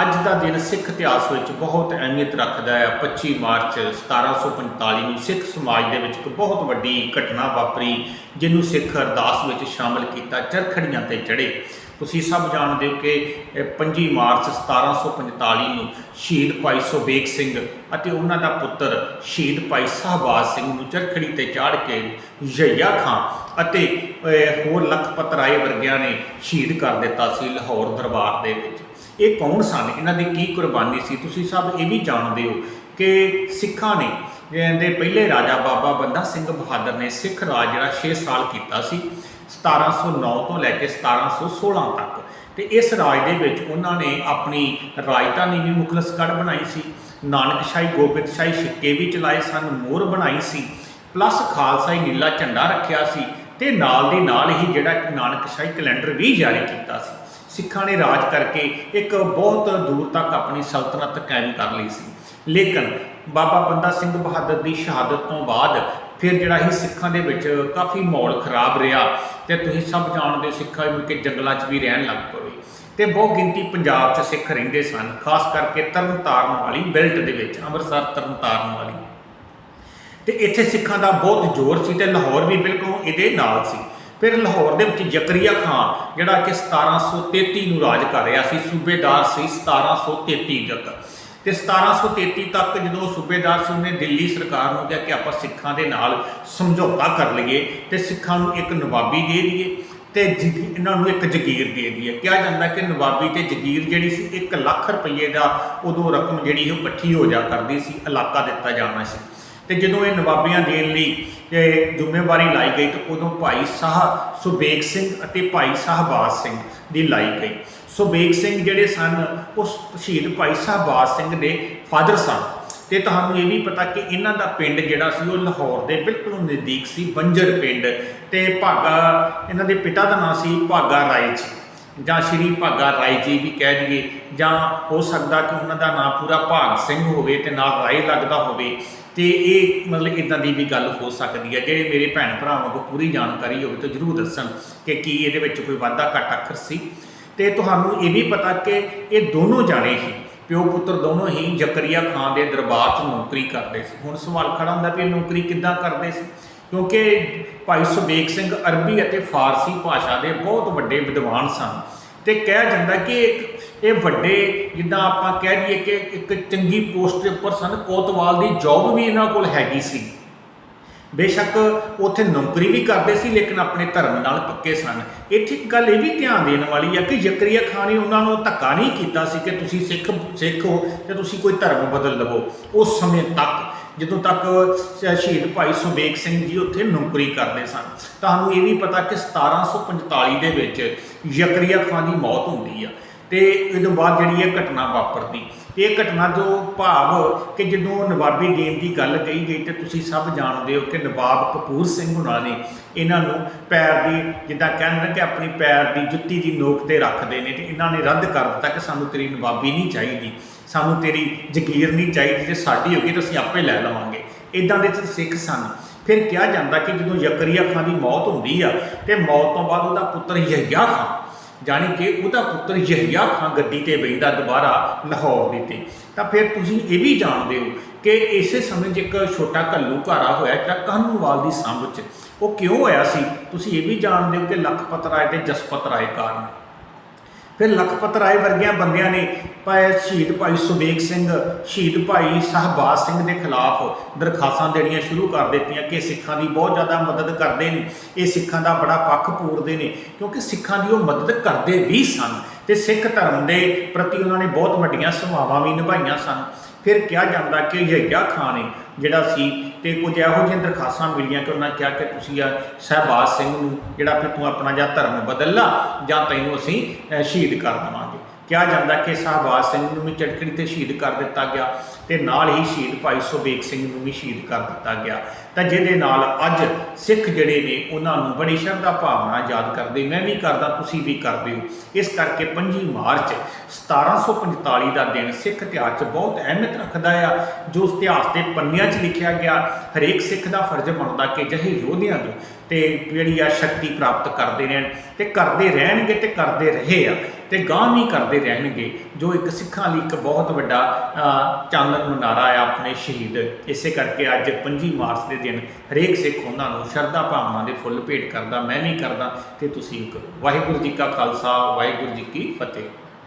ਅੱਜ ਦਾ ਦਿਨ ਸਿੱਖ ਇਤਿਹਾਸ ਵਿੱਚ ਬਹੁਤ ਅਹਿਮੀਅਤ ਰੱਖਦਾ ਹੈ। 25 ਮਾਰਚ 1745 ਨੂੰ ਸਿੱਖ ਸਮਾਜ ਦੇ ਵਿੱਚ ਇੱਕ ਬਹੁਤ ਵੱਡੀ ਘਟਨਾ ਵਾਪਰੀ, ਜਿਹਨੂੰ ਸਿੱਖ ਅਰਦਾਸ ਵਿੱਚ ਸ਼ਾਮਲ ਕੀਤਾ, ਚਰਖੜੀਆਂ ਤੇ ਚੜੇ ਤੁਸੀਂ ਸਭ ਜਾਣਦੇ ਹੋ ਕਿ ਇਹ 25 ਮਾਰਚ 1745 ਨੂੰ ਸ਼ਹੀਦ ਭਾਈ ਸੁਬੇਗ ਸਿੰਘ ਅਤੇ ਉਹਨਾਂ ਦਾ ਪੁੱਤਰ ਸ਼ਹੀਦ ਭਾਈ ਸਾਹਿਬਾਜ਼ ਸਿੰਘ ਨੂੰ ਚਰਖੜੀ ਤੇ ਚਾੜ ਕੇ ਜ਼ਈਆ ਖਾਂ ਅਤੇ ਹੋਰ ਲਖਪਤ ਰਾਏ ਵਰਗਿਆਂ ਨੇ ਸ਼ਹੀਦ ਕਰ ਦਿੱਤਾ ਸੀ ਲਾਹੌਰ ਦਰਬਾਰ ਦੇ ਵਿੱਚ। ਇਹ ਕੌਣ ਸਨ? ਇਹਨਾਂ ਦੀ ਕੀ ਕੁਰਬਾਨੀ ਸੀ? ਤੁਸੀਂ ਸਭ ਇਹ ਵੀ ਜਾਣਦੇ ਹੋ ਕਿ ਸਿੱਖਾਂ ਨੇ ਦੇ ਪਹਿਲੇ ਰਾਜਾ ਬਾਬਾ ਬੰਦਾ ਸਿੰਘ ਬਹਾਦਰ ਨੇ ਸਿੱਖ ਰਾਜ ਜਿਹੜਾ 6 ਸਾਲ ਕੀਤਾ ਸੀ 1709 ਤੋਂ ਲੈ ਕੇ 1716 ਤੱਕ। ਤੇ ਇਸ ਰਾਜ ਦੇ ਵਿੱਚ ਉਹਨਾਂ ਨੇ ਆਪਣੀ ਰਾਜਧਾਨੀ ਵੀ ਮੁਖਲਸਗੜ੍ਹ ਬਣਾਈ ਸੀ ਨਾਨਕਸ਼ਾਹੀ ਗੋਬਿੰਦਸ਼ਾਹੀ ਸਿੱਕੇ ਵੀ ਚਲਾਏ ਸਨ, ਮੋਹਰ ਬਣਾਈ ਸੀ, ਪਲੱਸ ਖਾਲਸਾ ਹੀ ਨੀਲਾ ਝੰਡਾ ਰੱਖਿਆ ਸੀ ਤੇ ਨਾਲ ਦੀ ਨਾਲ ਹੀ ਜਿਹੜਾ ਨਾਨਕਸ਼ਾਹੀ ਕੈਲੰਡਰ ਵੀ ਜਾਰੀ ਕੀਤਾ ਸੀ। ਸਿੱਖਾਂ ਨੇ ਰਾਜ ਕਰਕੇ ਇੱਕ ਬਹੁਤ ਦੂਰ ਤੱਕ ਆਪਣੀ ਸਲਤਨਤ ਕਾਇਮ ਕਰ ਲਈ ਸੀ। ਲੇਕਿਨ ਬਾਬਾ ਬੰਦਾ ਸਿੰਘ ਬਹਾਦਰ ਦੀ ਸ਼ਹਾਦਤ ਤੋਂ ਬਾਅਦ ਫਿਰ ਜਿਹੜਾ ਹੀ ਸਿੱਖਾਂ ਦੇ ਵਿੱਚ ਕਾਫੀ ਮਾਹੌਲ ਖਰਾਬ ਰਿਹਾ ਤੇ ਤੁਸੀਂ ਸਭ ਜਾਣਦੇ ਹੋ ਸਿੱਖਾਂ ਨੂੰ ਕਿ ਜੰਗਲਾਂ 'ਚ ਵੀ ਰਹਿਣ ਲੱਗ ਪਏ ਤੇ ਬਹੁ ਗਿਣਤੀ ਪੰਜਾਬ 'ਚ ਸਿੱਖ ਰਹਿੰਦੇ ਸਨ, ਖਾਸ ਕਰਕੇ ਤਰਨਤਾਰਨ ਵਾਲੀ ਬੈਲਟ ਦੇ ਵਿੱਚ, ਅੰਮ੍ਰਿਤਸਰ ਤਰਨਤਾਰਨ ਵਾਲੀ। ਤੇ ਇੱਥੇ ਸਿੱਖਾਂ ਦਾ ਬਹੁਤ ਜ਼ੋਰ ਸੀ ਤੇ ਲਾਹੌਰ ਵੀ ਬਿਲਕੁਲ ਇਹਦੇ ਨਾਲ ਸੀ। ਫਿਰ ਲਾਹੌਰ ਦੇ ਵਿੱਚ ਜ਼ਕਰੀਆ ਖਾਨ, ਜਿਹੜਾ ਕਿ 1733 ਨੂੰ ਰਾਜ ਕਰ ਰਿਹਾ ਸੀ, ਸੂਬੇਦਾਰ ਸੀ 1733 ਤੱਕ ਤੇ 1733 ਤੱਕ ਜਦੋਂ ਸੂਬੇਦਾਰ ਸਿੰਘ ਨੇ ਦਿੱਲੀ ਸਰਕਾਰ ਨੂੰ ਕਿਹਾ ਕਿ ਆਪਾਂ ਸਿੱਖਾਂ ਦੇ ਨਾਲ ਸਮਝੌਤਾ ਕਰ ਲਈਏ ਤੇ ਸਿੱਖਾਂ ਨੂੰ ਇੱਕ ਨਵਾਬੀ ਦੇ ਦਈਏ ਤੇ ਜਗੀ- ਇਹਨਾਂ ਨੂੰ ਇੱਕ ਜਗੀਰ ਦੇ ਦਈਏ। ਕਿਹਾ ਜਾਂਦਾ ਕਿ ਨਵਾਬੀ ਤੇ ਜਗੀਰ ਜਿਹੜੀ ਸੀ 1 ਲੱਖ ਰੁਪਏ ਦਾ ਉਦੋਂ ਰਕਮ ਜਿਹੜੀ ਉਹ ਇਕੱਠੀ ਹੋ ਜਾ ਕਰਦੀ ਸੀ, ਇਲਾਕਾ ਦਿੱਤਾ ਜਾਣਾ ਸੀ। ਤੇ ਜਦੋਂ ਇਹ ਨਵਾਬੀਆਂ ਦੇਣ ਲਈ ਇਹ ਜ਼ਿੰਮੇਵਾਰੀ ਲਾਈ ਗਈ, ਤਾਂ ਉਦੋਂ ਭਾਈ ਸਾਹ ਸੁਬੇਗ ਸਿੰਘ ਅਤੇ ਭਾਈ ਸਾਹਿਬਾਜ਼ ਸਿੰਘ ਦੀ ਲਾਈ ਗਈ। ਸੁਬੇਗ ਸਿੰਘ ਜਿਹੜੇ ਸਨ ਉਸ ਸ਼ਹੀਦ ਭਾਈ ਸਾਹਿਬਾਜ਼ ਸਿੰਘ ਦੇ ਫਾਦਰ ਸਨ। ਤੇ ਤੁਹਾਨੂੰ ਇਹ ਵੀ ਪਤਾ ਕਿ ਇਹਨਾਂ ਦਾ ਪਿੰਡ ਜਿਹੜਾ ਸੀ, ਉਹ ਲਾਹੌਰ ਦੇ ਬਿਲਕੁਲ ਨਜ਼ਦੀਕ ਸੀ, ਬੰਜਰ ਪਿੰਡ। ਤੇ ਭਾਗਾ, ਇਹਨਾਂ ਦੇ ਪਿਤਾ ਦਾ ਨਾਮ ਸੀ ਭਾਗਾ ਰਾਏ ਜੀ। ਜਾਂ ਸ਼੍ਰੀ ਭਾਗਾ ਰਾਏ ਜੀ ਵੀ ਕਹਿ ਦਈਏ, ਜਾਂ ਹੋ ਸਕਦਾ ਕਿ ਉਹਨਾਂ ਦਾ ਨਾਮ ਪੂਰਾ ਭਾਗ ਸਿੰਘ ਹੋਵੇ ਤੇ ਨਾਲ ਰਾਏ ਲੱਗਦਾ ਹੋਵੇ। ਤੇ ਇਹ ਮਤਲਬ ਇਦਾਂ ਦੀ ਵੀ ਗੱਲ ਹੋ ਸਕਦੀ ਹੈ। ਜਿਹੜੇ ਮੇਰੇ ਭੈਣ ਭਰਾਵਾਂ ਕੋਲ ਪੂਰੀ ਜਾਣਕਾਰੀ ਹੋਵੇ ਤਾਂ ਜਰੂਰ ਦੱਸਣ ਕਿ ਕੀ ਇਹਦੇ ਵਿੱਚ ਕੋਈ ਵਾਧਾ ਘਾਟਾ ਅੱਖਰ ਸੀ। ਤੇ ਤੁਹਾਨੂੰ ਇਹ ਵੀ ਪਤਾ ਕਿ ਇਹ ਦੋਨੋਂ ਜਾਣੇ ਹੀ, ਪਿਓ ਪੁੱਤਰ ਦੋਨੋਂ ਹੀ ਜ਼ਕਰੀਆ ਖਾਨ ਦੇ ਦਰਬਾਰ 'ਚ ਨੌਕਰੀ ਕਰਦੇ ਸੀ। ਹੁਣ ਸਵਾਲ ਖੜਾ ਹੁੰਦਾ ਵੀ ਇਹ ਨੌਕਰੀ ਕਿੱਦਾਂ ਕਰਦੇ ਸੀ? ਕਿਉਂਕਿ ਭਾਈ ਸੁਬੇਗ ਸਿੰਘ ਅਰਬੀ ਅਤੇ ਫਾਰਸੀ ਭਾਸ਼ਾ ਦੇ ਬਹੁਤ ਵੱਡੇ ਵਿਦਵਾਨ ਸਨ। ਤੇ ਕਿਹਾ ਜਾਂਦਾ ਕਿ ਇੱਕ ਇਹ ਵੱਡੇ, ਜਿੱਦਾਂ ਆਪਾਂ ਕਹਿ ਦਈਏ ਕਿ ਇੱਕ ਚੰਗੀ ਪੋਸਟ ਦੇ ਉੱਪਰ ਸਨ ਕੋਤਵਾਲ ਦੀ ਜੌਬ ਵੀ ਇਹਨਾਂ ਕੋਲ ਹੈਗੀ ਸੀ। ਬੇਸ਼ੱਕ ਉੱਥੇ ਨੌਕਰੀ ਵੀ ਕਰਦੇ ਸੀ, ਲੇਕਿਨ ਆਪਣੇ ਧਰਮ ਨਾਲ ਪੱਕੇ ਸਨ। ਇੱਥੇ ਇੱਕ ਗੱਲ ਇਹ ਵੀ ਧਿਆਨ ਦੇਣ ਵਾਲੀ ਹੈ ਕਿ ਜ਼ਕਰੀਆ ਖਾਨ ਨੇ ਉਹਨਾਂ ਨੂੰ ਧੱਕਾ ਨਹੀਂ ਕੀਤਾ ਸੀ ਕਿ ਤੁਸੀਂ ਸਿੱਖ ਸਿੱਖ ਹੋ ਤੇ ਤੁਸੀਂ ਕੋਈ ਧਰਮ ਬਦਲ ਲਵੋ। ਉਸ ਸਮੇਂ ਤੱਕ ਜਦੋਂ ਤੱਕ ਸ਼ਹੀਦ ਭਾਈ ਸੁਬੇਗ ਸਿੰਘ ਜੀ ਉੱਥੇ ਨੌਕਰੀ ਕਰਦੇ ਸਨ, ਤੁਹਾਨੂੰ ਇਹ ਵੀ ਪਤਾ ਕਿ 1745 ਦੇ ਵਿੱਚ ਯਕਰੀਆ ਖਾਨ ਦੀ ਮੌਤ ਹੁੰਦੀ ਆ। ਤੇ ਇਹ ਤੋਂ ਬਾਅਦ ਜਿਹੜੀ ਇਹ ਘਟਨਾ ਵਾਪਰਦੀ ਇਹ ਘਟਨਾ ਤੋਂ ਭਾਵ ਕਿ ਜਦੋਂ ਨਵਾਬੀ ਦੇਣ ਦੀ ਗੱਲ ਕਹੀ ਗਈ ਤੇ ਤੁਸੀਂ ਸਭ ਜਾਣਦੇ ਹੋ ਕਿ ਨਵਾਬ ਕਪੂਰ ਸਿੰਘ ਹੁਣਾਂ ਨੇ ਇਹਨਾਂ ਨੂੰ ਪੈਰ ਦੀ, ਜਿੱਦਾਂ ਕਹਿੰਦੇ ਨੇ ਕਿ ਆਪਣੀ ਪੈਰ ਦੀ ਜੁੱਤੀ ਦੀ ਨੋਕ ਤੇ ਰੱਖਦੇ ਨੇ ਤੇ ਇਹਨਾਂ ਨੇ ਰੱਦ ਕਰ ਦਿੱਤਾ ਕਿ ਸਾਨੂੰ ਤੇਰੀ ਨਵਾਬੀ ਨਹੀਂ ਚਾਹੀਦੀ। ਸਾਨੂੰ ਤੇਰੀ ਜ਼ਕੀਰ ਨਹੀਂ ਚਾਹੀਦੀ, ਜੇ ਸਾਡੀ ਹੋਗੀ ਤਾਂ ਅਸੀਂ ਆਪੇ ਲੈ ਲਵਾਂਗੇ। ਇਦਾਂ ਦੇ ਸਿੱਖ ਸਨ। ਫਿਰ ਕਿਹਾ ਜਾਂਦਾ ਕਿ ਜਦੋਂ ਯਕਰੀਆ ਖਾਨ ਦੀ ਮੌਤ ਹੁੰਦੀ ਆ, ਤੇ ਮੌਤ ਤੋਂ ਬਾਅਦ ਉਹਦਾ ਪੁੱਤਰ ਯਹੀਆ ਖਾਨ ਜਾਣੀ ਕਿ ਉਹਦਾ ਪੁੱਤਰ ਯਹੀਆ ਖਾਨ ਗੱਡੀ ਤੇ ਬੈਠਦਾ ਦੁਬਾਰਾ ਲਾਹੌਰ ਦੇ ਤੇ ਤਾਂ ਫਿਰ ਤੁਸੀਂ ਇਹ ਵੀ ਜਾਣਦੇ ਹੋ ਕਿ ਇਸੇ ਸਮੇਂ 'ਚ ਇੱਕ ਛੋਟਾ ਘੱਲੂ ਘੱਲੂਘਾਰਾ ਹੋਇਆ ਜਿਹੜਾ ਕਾਹਨੂੰਵਾਲ ਦੀ ਸਾਂਭ 'ਚ। ਉਹ ਕਿਉਂ ਹੋਇਆ ਸੀ? ਤੁਸੀਂ ਇਹ ਵੀ ਜਾਣਦੇ ਹੋ ਕਿ ਲਖਪਤ ਰਾਏ ਤੇ ਜਸਪਤ ਰਾਏ ਕਾਰਨ। ਫਿਰ ਲਖਪਤ ਰਾਏ ਵਰਗਿਆਂ ਬੰਦਿਆਂ ਨੇ ਭਾਈ ਸ਼ਹੀਦ ਭਾਈ ਸੁਬੇਗ ਸਿੰਘ, ਸ਼ਹੀਦ ਭਾਈ ਸਾਹਿਬਾਜ਼ ਸਿੰਘ ਦੇ ਖਿਲਾਫ ਦਰਖਾਸਤਾਂ ਦੇਣੀਆਂ ਸ਼ੁਰੂ ਕਰ ਦਿੱਤੀਆਂ ਕਿ ਸਿੱਖਾਂ ਦੀ ਬਹੁਤ ਜ਼ਿਆਦਾ ਮਦਦ ਕਰਦੇ ਨੇ। ਇਹ ਸਿੱਖਾਂ ਦਾ ਬੜਾ ਪੱਖ ਪੂਰਦੇ ਨੇ ਕਿਉਂਕਿ ਸਿੱਖਾਂ ਦੀ ਉਹ ਮਦਦ ਕਰਦੇ ਵੀ ਸਨ। ਤੇ ਸਿੱਖ ਧਰਮ ਦੇ ਪ੍ਰਤੀ ਉਹਨਾਂ ਨੇ ਬਹੁਤ ਵੱਡੀਆਂ ਸੇਵਾਵਾਂ ਵੀ ਨਿਭਾਈਆਂ ਸਨ। ਫਿਰ ਕਿਹਾ ਜਾਂਦਾ ਕਿ ਯਹੀਆ ਖਾਨ ਨੇ ਜਿਹੜਾ ਸੀ ਤੇ ਕੁਝ ਇਹੋ ਜਿਹੀਆਂ ਦਰਖਾਸਤਾਂ ਮਿਲੀਆਂ ਕਿ ਉਹਨਾਂ ਕਿਹਾ ਕਿ ਤੁਸੀਂ ਆ ਸਹਿਬਾਜ਼ ਸਿੰਘ ਨੂੰ ਜਿਹੜਾ ਫਿਰ ਤੂੰ ਆਪਣਾ ਜਾਂ ਧਰਮ ਬਦਲ ਲਾ ਜਾਂ ਤੈਨੂੰ ਅਸੀਂ ਸ਼ਹੀਦ ਕਰ ਦੇਵਾਂਗੇ। ਕਿਹਾ ਜਾਂਦਾ ਕਿ ਸਹਿਬਾਜ਼ ਸਿੰਘ ਨੂੰ ਵੀ ਚਟਕੜੀ ਤੇ ਸ਼ਹੀਦ ਕਰ ਦਿੱਤਾ ਗਿਆ ਤੇ ਨਾਲ ਹੀ ਸ਼ਹੀਦ ਭਾਈ ਸੁਬੇਗ ਸਿੰਘ ਨੂੰ ਵੀ ਸ਼ਹੀਦ ਕਰ ਦਿੱਤਾ ਗਿਆ। ਤਾਂ ਜਿਹਦੇ ਨਾਲ ਅੱਜ ਸਿੱਖ ਜਿਹੜੇ ਨੇ, ਉਹਨਾਂ ਨੂੰ ਬੜੀ ਸ਼ਰਧਾ ਭਾਵਨਾ ਯਾਦ ਕਰਦੇ। ਮੈਂ ਵੀ ਕਰਦਾ, ਤੁਸੀਂ ਵੀ ਕਰਦੇ ਹੋ। ਇਸ ਕਰਕੇ 5 ਮਾਰਚ 1745 ਦਾ ਦਿਨ ਸਿੱਖ ਇਤਿਹਾਸ 'ਚ ਬਹੁਤ ਅਹਿਮੀਅਤ ਰੱਖਦਾ ਆ, ਜੋ ਇਤਿਹਾਸ ਦੇ ਪੰਨਿਆਂ 'ਚ ਲਿਖਿਆ ਗਿਆ। ਹਰੇਕ ਸਿੱਖ ਦਾ ਫਰਜ਼ ਬਣਦਾ ਕਿ ਜਿਹੇ ਯੋਧਿਆਂ ਤੋਂ ਤੇ ਜਿਹੜੀ ਆ ਸ਼ਕਤੀ ਪ੍ਰਾਪਤ ਕਰਦੇ ਰਹਿਣ ਤੇ ਕਰਦੇ ਰਹਿਣਗੇ ਤੇ ਕਰਦੇ ਰਹੇ ਆ ਤੇ ਗਾਂ ਵੀ ਕਰਦੇ ਰਹਿਣਗੇ, ਜੋ ਇੱਕ ਸਿੱਖਾਂ ਲਈ ਇੱਕ ਬਹੁਤ ਵੱਡਾ ਚਾਨਣ ਮਨਾਰਾ ਆ ਆਪਣੇ ਸ਼ਹੀਦ। ਇਸੇ ਕਰਕੇ ਅੱਜ 25 ਮਾਰਚ ਦੇ ਦਿਨ ਹਰੇਕ ਸਿੱਖ ਉਹਨਾਂ ਨੂੰ ਸ਼ਰਧਾ ਭਾਵਨਾ ਦੇ ਫੁੱਲ ਭੇਟ ਕਰਦਾ, ਮੈਂ ਵੀ ਕਰਦਾ ਤੇ ਤੁਸੀਂ ਵੀ ਕਰੋ। ਵਾਹਿਗੁਰੂ ਜੀ ਕਾ ਖਾਲਸਾ, ਵਾਹਿਗੁਰੂ ਜੀ ਕੀ ਫਤਿਹ।